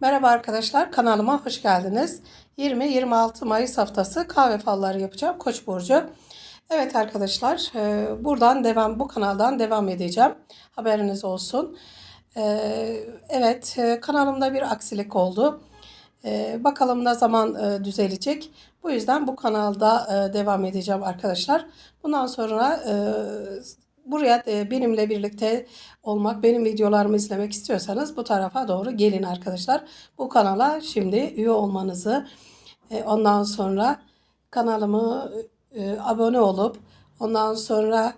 Merhaba arkadaşlar kanalıma hoş geldiniz. 20-26 Mayıs haftası kahve falları yapacağım Koç burcu. Evet arkadaşlar e, buradan devam bu kanaldan devam edeceğim. Haberiniz olsun. E, Evet e, kanalımda bir aksilik oldu. Bakalım ne zaman düzelecek. Bu yüzden bu kanalda devam edeceğim arkadaşlar. Bundan sonra buraya e, benimle birlikte olmak, benim videolarımı izlemek istiyorsanız bu tarafa doğru gelin arkadaşlar. Bu kanala şimdi üye olmanızı, e, ondan sonra kanalımı e, abone olup, ondan sonra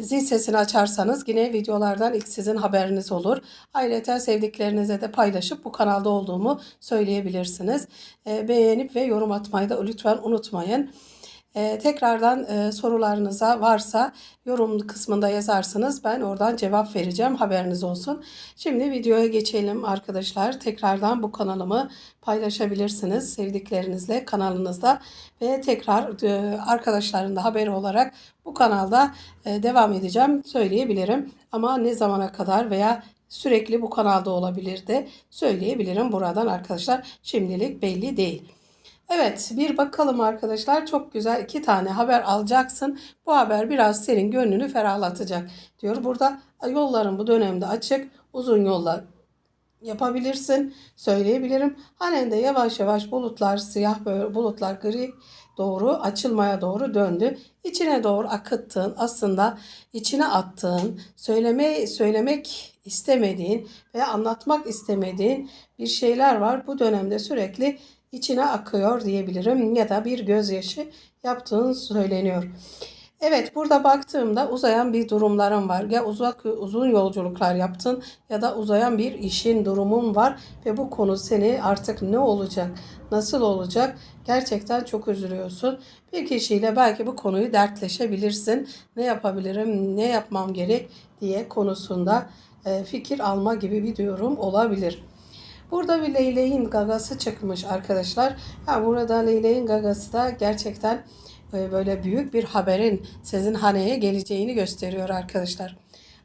zil sesini açarsanız yine videolardan ilk sizin haberiniz olur. Ayrıca sevdiklerinize de paylaşıp bu kanalda olduğumu söyleyebilirsiniz. Beğenip ve yorum atmayı da lütfen unutmayın. Ee, tekrardan e, sorularınıza varsa yorum kısmında yazarsınız. Ben oradan cevap vereceğim. Haberiniz olsun. Şimdi videoya geçelim arkadaşlar. Tekrardan bu kanalımı paylaşabilirsiniz sevdiklerinizle kanalınızda ve tekrar e, arkadaşların da haberi olarak bu kanalda e, devam edeceğim söyleyebilirim. Ama ne zamana kadar veya sürekli bu kanalda olabilir de söyleyebilirim buradan arkadaşlar. Şimdilik belli değil. Evet bir bakalım arkadaşlar çok güzel iki tane haber alacaksın. Bu haber biraz senin gönlünü ferahlatacak diyor. Burada yolların bu dönemde açık uzun yollar yapabilirsin söyleyebilirim. Halen de yavaş yavaş bulutlar siyah böyle bulutlar gri doğru açılmaya doğru döndü. İçine doğru akıttığın aslında içine attığın söyleme söylemek istemediğin ve anlatmak istemediğin bir şeyler var. Bu dönemde sürekli içine akıyor diyebilirim ya da bir gözyaşı yaptığın söyleniyor. Evet burada baktığımda uzayan bir durumlarım var. Ya uzak uzun yolculuklar yaptın ya da uzayan bir işin durumun var ve bu konu seni artık ne olacak, nasıl olacak gerçekten çok üzülüyorsun. Bir kişiyle belki bu konuyu dertleşebilirsin. Ne yapabilirim, ne yapmam gerek diye konusunda e, fikir alma gibi bir durum olabilir. Burada bir leyleğin gagası çıkmış arkadaşlar. Ha, burada leyleğin gagası da gerçekten e, böyle büyük bir haberin sizin haneye geleceğini gösteriyor arkadaşlar.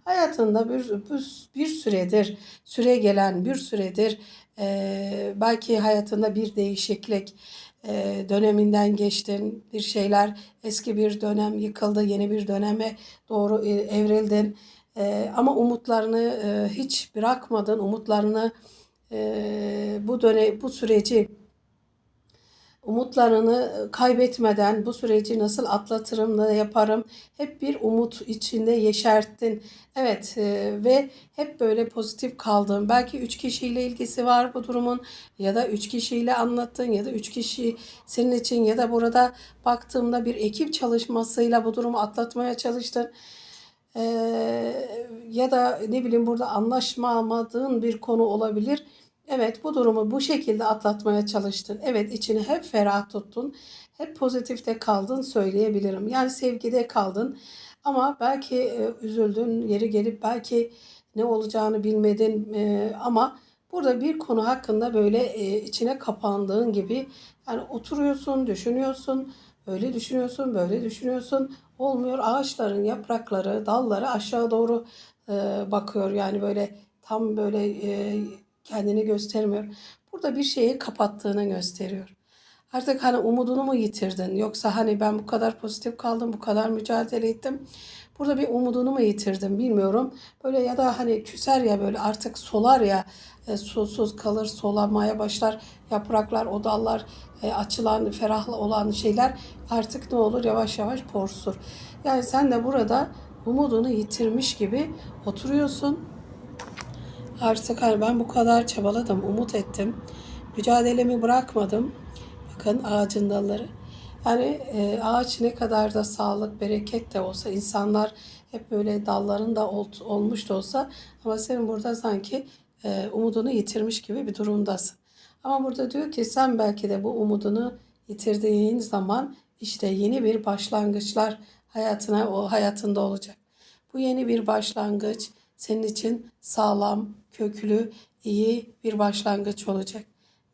Hayatında bir, bir, bir süredir, süre gelen bir süredir e, belki hayatında bir değişiklik e, döneminden geçtin. Bir şeyler eski bir dönem yıkıldı, yeni bir döneme doğru e, evrildin. E, ama umutlarını e, hiç bırakmadın, umutlarını e, bu dönem bu süreci umutlarını kaybetmeden bu süreci nasıl atlatırım, ne yaparım hep bir umut içinde yeşerttin. Evet e, ve hep böyle pozitif kaldın. Belki üç kişiyle ilgisi var bu durumun ya da üç kişiyle anlattın ya da üç kişi senin için ya da burada baktığımda bir ekip çalışmasıyla bu durumu atlatmaya çalıştın. Ee, ya da ne bileyim burada anlaşmamadığın bir konu olabilir. Evet bu durumu bu şekilde atlatmaya çalıştın. Evet içini hep ferah tuttun. Hep pozitifte kaldın söyleyebilirim. Yani sevgide kaldın. Ama belki e, üzüldün yeri gelip belki ne olacağını bilmedin e, ama burada bir konu hakkında böyle e, içine kapandığın gibi yani oturuyorsun, düşünüyorsun, öyle düşünüyorsun, böyle düşünüyorsun. Olmuyor ağaçların yaprakları, dalları aşağı doğru e, bakıyor. Yani böyle tam böyle e, kendini göstermiyor. Burada bir şeyi kapattığını gösteriyor. Artık hani umudunu mu yitirdin? Yoksa hani ben bu kadar pozitif kaldım, bu kadar mücadele ettim. Burada bir umudunu mu yitirdim bilmiyorum. Böyle ya da hani küser ya böyle artık solar ya e, susuz kalır, solamaya başlar. Yapraklar, o dallar e, açılan, ferahlı olan şeyler artık ne olur yavaş yavaş porsur. Yani sen de burada umudunu yitirmiş gibi oturuyorsun Artık ben bu kadar çabaladım, umut ettim. Mücadelemi bırakmadım. Bakın ağacın dalları. Yani e, ağaç ne kadar da sağlık, bereket de olsa, insanlar hep böyle dalların da ol, olmuş da olsa ama senin burada sanki e, umudunu yitirmiş gibi bir durumdasın. Ama burada diyor ki sen belki de bu umudunu yitirdiğin zaman işte yeni bir başlangıçlar hayatına o hayatında olacak. Bu yeni bir başlangıç senin için sağlam, köklü, iyi bir başlangıç olacak.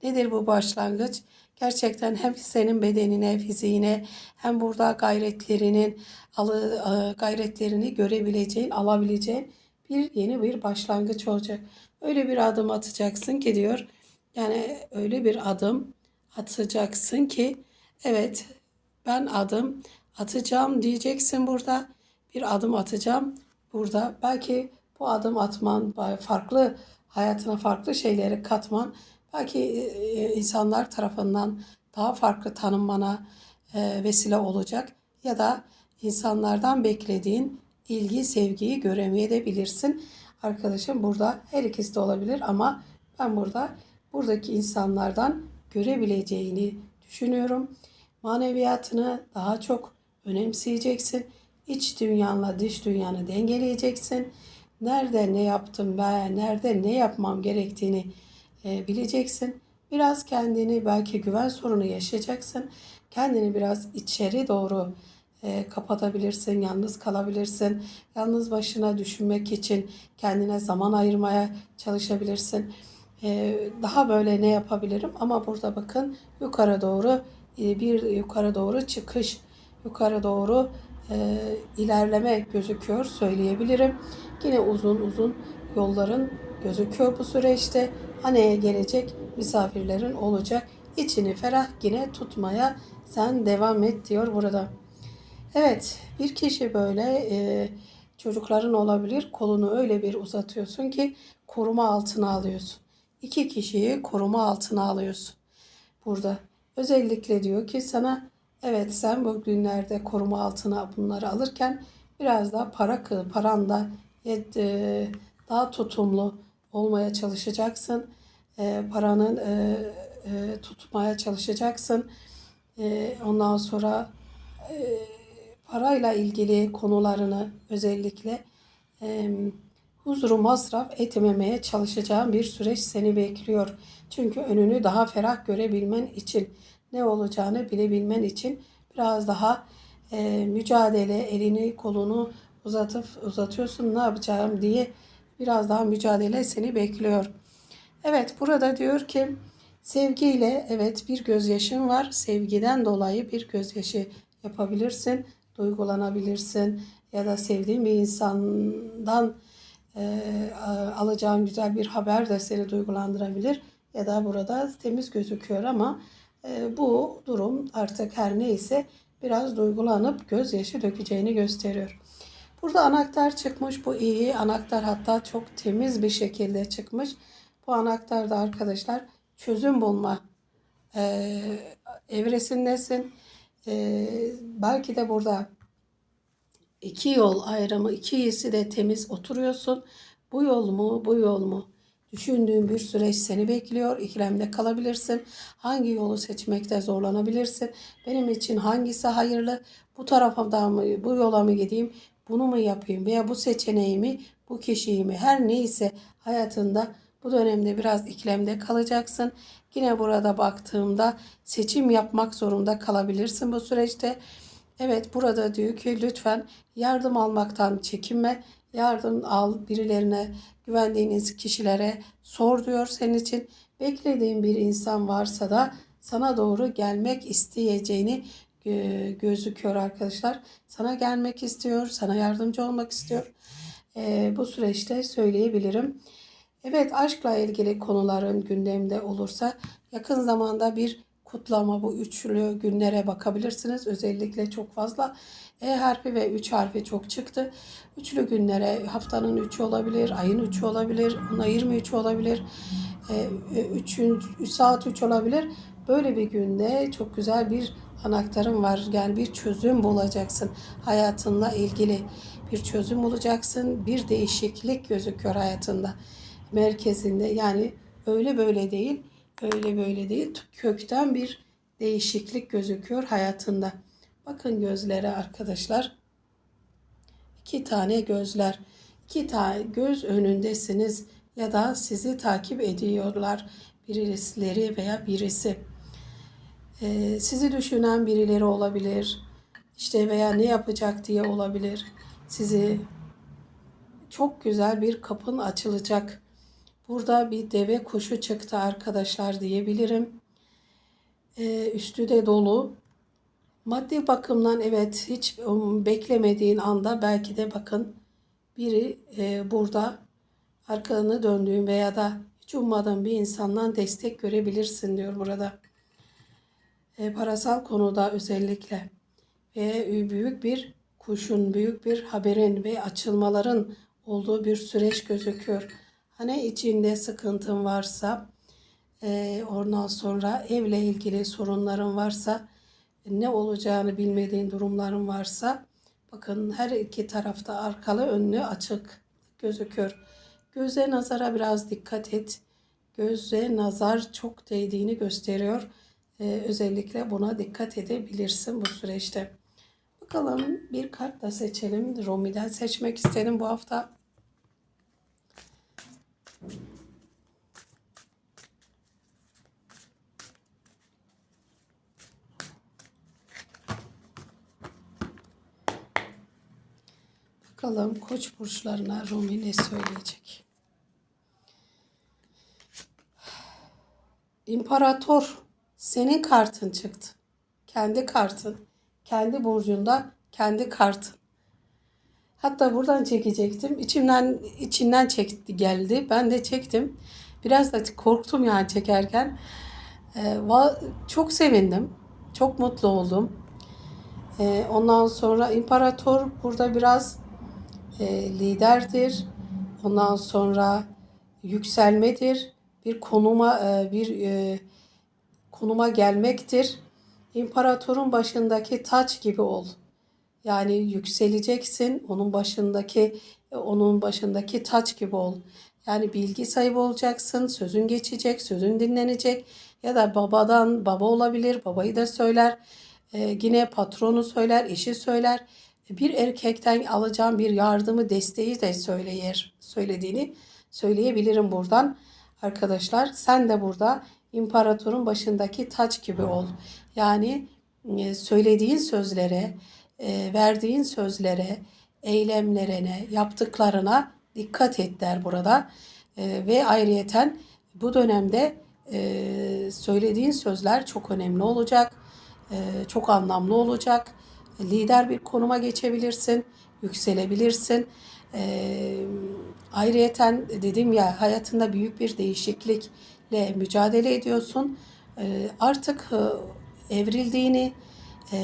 Nedir bu başlangıç? Gerçekten hem senin bedenine, fiziğine hem burada gayretlerinin gayretlerini görebileceğin, alabileceğin bir yeni bir başlangıç olacak. Öyle bir adım atacaksın ki diyor. Yani öyle bir adım atacaksın ki evet ben adım atacağım diyeceksin burada. Bir adım atacağım burada. Belki bu adım atman farklı hayatına farklı şeyleri katman belki e, insanlar tarafından daha farklı tanınmana e, vesile olacak ya da insanlardan beklediğin ilgi, sevgiyi göremeyebilirsin. Arkadaşım burada her ikisi de olabilir ama ben burada buradaki insanlardan görebileceğini düşünüyorum. Maneviyatını daha çok önemseyeceksin. İç dünyanla dış dünyanı dengeleyeceksin. Nerede ne yaptım ben, nerede ne yapmam gerektiğini e, bileceksin. Biraz kendini belki güven sorunu yaşayacaksın. Kendini biraz içeri doğru e, kapatabilirsin, yalnız kalabilirsin. Yalnız başına düşünmek için kendine zaman ayırmaya çalışabilirsin. E, daha böyle ne yapabilirim? Ama burada bakın yukarı doğru e, bir yukarı doğru çıkış, yukarı doğru e, ilerleme gözüküyor söyleyebilirim. Yine uzun uzun yolların gözüküyor bu süreçte. Haneye gelecek misafirlerin olacak. İçini ferah yine tutmaya sen devam et diyor burada. Evet bir kişi böyle e, çocukların olabilir kolunu öyle bir uzatıyorsun ki koruma altına alıyorsun. İki kişiyi koruma altına alıyorsun. Burada özellikle diyor ki sana evet sen bu günlerde koruma altına bunları alırken biraz daha para paranda e, daha tutumlu olmaya çalışacaksın. E, paranın e, e, tutmaya çalışacaksın. E, ondan sonra e, parayla ilgili konularını özellikle e, huzuru masraf etmemeye çalışacağın bir süreç seni bekliyor. Çünkü önünü daha ferah görebilmen için ne olacağını bilebilmen için biraz daha e, mücadele elini kolunu uzatıp uzatıyorsun ne yapacağım diye biraz daha mücadele seni bekliyor. Evet burada diyor ki sevgiyle evet bir gözyaşın var. Sevgiden dolayı bir gözyaşı yapabilirsin, duygulanabilirsin ya da sevdiğin bir insandan e, alacağın güzel bir haber de seni duygulandırabilir ya da burada temiz gözüküyor ama e, bu durum artık her neyse biraz duygulanıp gözyaşı dökeceğini gösteriyor. Burada anahtar çıkmış. Bu iyi. Anahtar hatta çok temiz bir şekilde çıkmış. Bu anahtar da arkadaşlar çözüm bulma e, evresindesin. E, belki de burada iki yol ayrımı, ikisi de temiz oturuyorsun. Bu yol mu, bu yol mu? Düşündüğün bir süreç seni bekliyor. İkilemde kalabilirsin. Hangi yolu seçmekte zorlanabilirsin? Benim için hangisi hayırlı? Bu tarafa mı, bu yola mı gideyim? Bunu mu yapayım? Veya bu seçeneğimi, bu kişiyi? Her neyse hayatında bu dönemde biraz ikilemde kalacaksın. Yine burada baktığımda seçim yapmak zorunda kalabilirsin bu süreçte. Evet burada diyor ki lütfen yardım almaktan çekinme. Yardım al birilerine, güvendiğiniz kişilere sor diyor senin için. Beklediğin bir insan varsa da sana doğru gelmek isteyeceğini gözüküyor arkadaşlar. Sana gelmek istiyor, sana yardımcı olmak istiyor. E, bu süreçte söyleyebilirim. Evet aşkla ilgili konuların gündemde olursa yakın zamanda bir kutlama bu üçlü günlere bakabilirsiniz. Özellikle çok fazla E harfi ve 3 harfi çok çıktı. Üçlü günlere haftanın 3'ü olabilir, ayın 3'ü olabilir, ona 23 olabilir, 3, e, 3 saat 3 olabilir. Böyle bir günde çok güzel bir anahtarın var. Yani bir çözüm bulacaksın hayatınla ilgili. Bir çözüm bulacaksın. Bir değişiklik gözüküyor hayatında. Merkezinde yani öyle böyle değil öyle böyle değil. Kökten bir değişiklik gözüküyor hayatında. Bakın gözlere arkadaşlar. İki tane gözler. iki tane göz önündesiniz ya da sizi takip ediyorlar birileri veya birisi. Ee, sizi düşünen birileri olabilir. İşte veya ne yapacak diye olabilir. Sizi çok güzel bir kapın açılacak Burada bir deve kuşu çıktı arkadaşlar diyebilirim. Ee, üstü de dolu. Maddi bakımdan evet hiç um, beklemediğin anda belki de bakın biri e, burada arkanı döndüğün veya da hiç ummadığın bir insandan destek görebilirsin diyor burada. E, parasal konuda özellikle ve büyük bir kuşun, büyük bir haberin ve açılmaların olduğu bir süreç gözüküyor. Hani içinde sıkıntın varsa, e, ondan sonra evle ilgili sorunların varsa, ne olacağını bilmediğin durumların varsa, bakın her iki tarafta arkalı önlü açık gözüküyor. Göze nazara biraz dikkat et. Göze nazar çok değdiğini gösteriyor. Ee, özellikle buna dikkat edebilirsin bu süreçte. Bakalım bir kart da seçelim. Romi'den seçmek istedim bu hafta. Bakalım koç burçlarına Romi ne söyleyecek? İmparator senin kartın çıktı. Kendi kartın. Kendi burcunda kendi kartın. Hatta buradan çekecektim. İçimden içinden çekti geldi. Ben de çektim. Biraz da korktum yani çekerken. Ee, çok sevindim. Çok mutlu oldum. Ee, ondan sonra imparator burada biraz e, liderdir. Ondan sonra yükselmedir. Bir konuma e, bir e, konuma gelmektir. İmparatorun başındaki taç gibi ol. Yani yükseleceksin. Onun başındaki onun başındaki taç gibi ol. Yani bilgi sahibi olacaksın. Sözün geçecek, sözün dinlenecek. Ya da babadan baba olabilir. Babayı da söyler. Ee, yine patronu söyler, eşi söyler. Bir erkekten alacağım bir yardımı, desteği de söyleyer, söylediğini söyleyebilirim buradan. Arkadaşlar sen de burada imparatorun başındaki taç gibi ol. Yani e, söylediğin sözlere, e, verdiğin sözlere, eylemlerine, yaptıklarına dikkat et der burada. E, ve ayrıyeten bu dönemde söylediğin sözler çok önemli olacak, çok anlamlı olacak. Lider bir konuma geçebilirsin, yükselebilirsin. Ayrıyeten dedim ya hayatında büyük bir değişiklikle mücadele ediyorsun. Artık evrildiğini, e,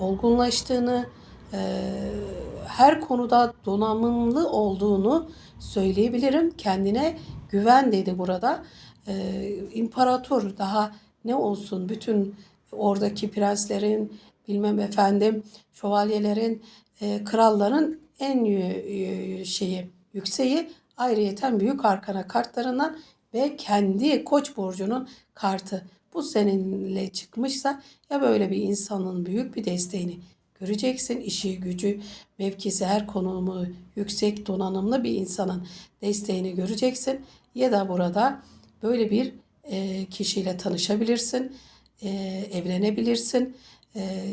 olgunlaştığını, e, her konuda donanımlı olduğunu söyleyebilirim. Kendine güven dedi burada. E, imparator daha ne olsun bütün oradaki prenslerin bilmem efendim şövalyelerin e, kralların en e, şeyi yükseği ayrıyeten büyük arkana kartlarından ve kendi koç burcunun kartı bu seninle çıkmışsa ya böyle bir insanın büyük bir desteğini göreceksin. İşi, gücü, mevkisi, her konumu yüksek donanımlı bir insanın desteğini göreceksin. Ya da burada böyle bir e, kişiyle tanışabilirsin, e, evlenebilirsin,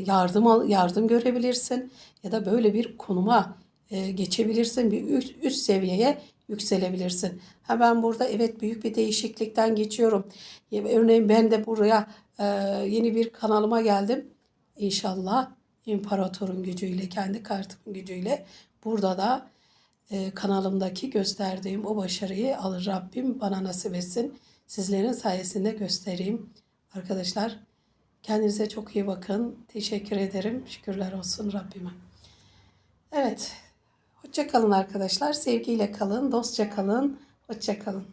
yardım al, yardım görebilirsin ya da böyle bir konuma e, geçebilirsin, bir üst, üst seviyeye yükselebilirsin. Ha ben burada evet büyük bir değişiklikten geçiyorum. Örneğin ben de buraya e, yeni bir kanalıma geldim. İnşallah imparatorun gücüyle, kendi kartımın gücüyle burada da e, kanalımdaki gösterdiğim o başarıyı alır Rabbim bana nasip etsin. Sizlerin sayesinde göstereyim. Arkadaşlar kendinize çok iyi bakın. Teşekkür ederim. Şükürler olsun Rabbime. Evet Hoşça kalın arkadaşlar. Sevgiyle kalın, dostça kalın. Hoşça kalın.